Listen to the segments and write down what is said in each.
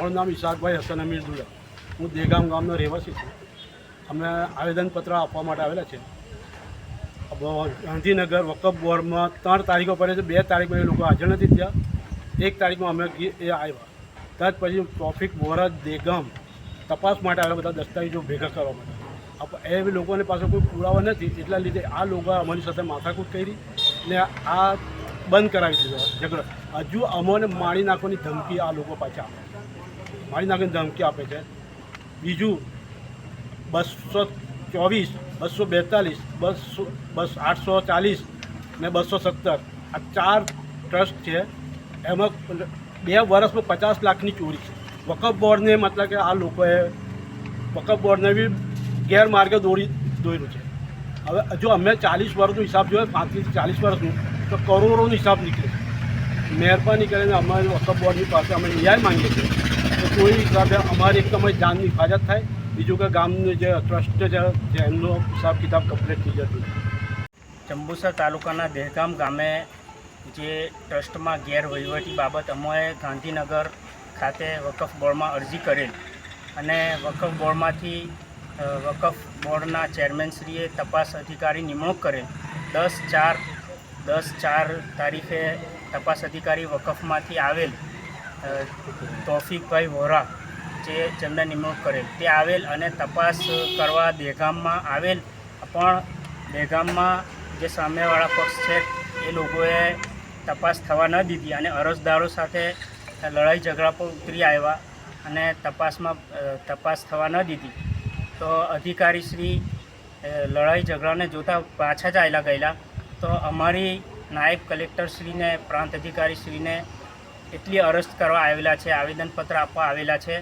મારું નામ ઈશાકભાઈ હસન અમીર દુલા. હું દેગામ ગામનો રહેવાસી છું. અમે આવેદનપત્ર આપવા માટે આવેલા છે. ગાંધીનગર વકફ બોર્ડમાં ત્રણ તારીખો પડે છે. બે તારીખમાં એ લોકો હાજર નથી થયા. એક તારીખમાં અમે એ આવ્યા. ત્યાર પછી ટ્રાફિક બોર્ડ દેગામ તપાસ માટે આવેલા બધા દસ્તાવેજો ભેગા કરવા માટે. એ લોકોની પાસે કોઈ પુરાવા નથી. એટલા લીધે આ લોકો અમારી સાથે માથાકૂટ કરી ને આ બંધ કરાવી દીધો. ઝઘડો. હજુ અમોને મારી નાખવાની ધમકી આ લોકો પાછા આપે. મારી નાખીને ધમકી આપે છે. બીજું, બસો ચોવીસ, બસો બેતાલીસ, બસો, બસ આઠસો ચાલીસ ને બસો સત્તર. આ ચાર ટ્રસ્ટ છે. એમાં બે વર્ષમાં પચાસ લાખની ચોરી છે. વકફ બોર્ડને મતલબ કે આ લોકોએ વકફ બોર્ડને બી ગેરમાર્ગે દોરી, દોર્યું છે. હવે જો અમે ચાલીસ વર્ષનો હિસાબ જોઈએ પાંત્રીસથી ચાલીસ વર્ષનું, તો કરોડોનો હિસાબ નીકળે છે. મહેરબાની કરીને અમારી વકફ બોર્ડની પાસે અમે ન્યાય માંગીએ છીએ. કોઈ અમારી એક તો અમારી જાનની હિફાજત થાય. બીજું કે ગામનું જે ટ્રસ્ટ છે, જે એમનો હિસાબ કિતાબ કમ્પ્લીટ થઈ જતું. ચંબુસર તાલુકાના દહેગામ ગામે જે ટ્રસ્ટમાં ગેરવહીવટી બાબત અમે ગાંધીનગર ખાતે વકફ બોર્ડમાં અરજી કરેલ. અને વકફ બોર્ડમાંથી વકફ બોર્ડના ચેરમેનશ્રીએ તપાસ અધિકારી નિમણૂક કરેલ. દસ ચાર દસ ચાર તારીખે તપાસ અધિકારી વકફમાંથી આવેલ. તોફિકભાઈ વોરા જે જેમને નિમણૂક કરેલ. તે આવેલ અને તપાસ કરવા દેગામમાં આવેલ. પણ દેગામમાં જે સામેવાળા પક્ષ છે, એ લોકોએ તપાસ થવા ન દીધી અને અરજદારો સાથે લડાઈ ઝઘડા પર ઉતરી આવ્યા અને તપાસમાં તપાસ થવા ન દીધી. તો અધિકારીશ્રી શ્રી લડાઈ ઝઘડાને જોતા પાછા જ આવેલા ગયેલા. તો અમારી નાયબ કલેક્ટરશ્રીને પ્રાંત અધિકારીશ્રીને એટલી અરેસ્ટ કરવા આવેલા છે, આવેદનપત્ર આપવા આવેલા છે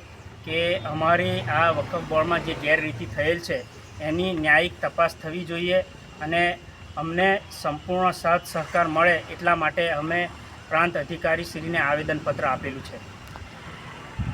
કે અમારી આ વકફ બોર્ડમાં જે ગેરરીતિ થયેલ છે, એની ન્યાયિક તપાસ થવી જોઈએ અને અમને સંપૂર્ણ સાથ સહકાર મળે એટલા માટે અમે પ્રાંત અધિકારીશ્રીને આવેદનપત્ર આપેલું છે.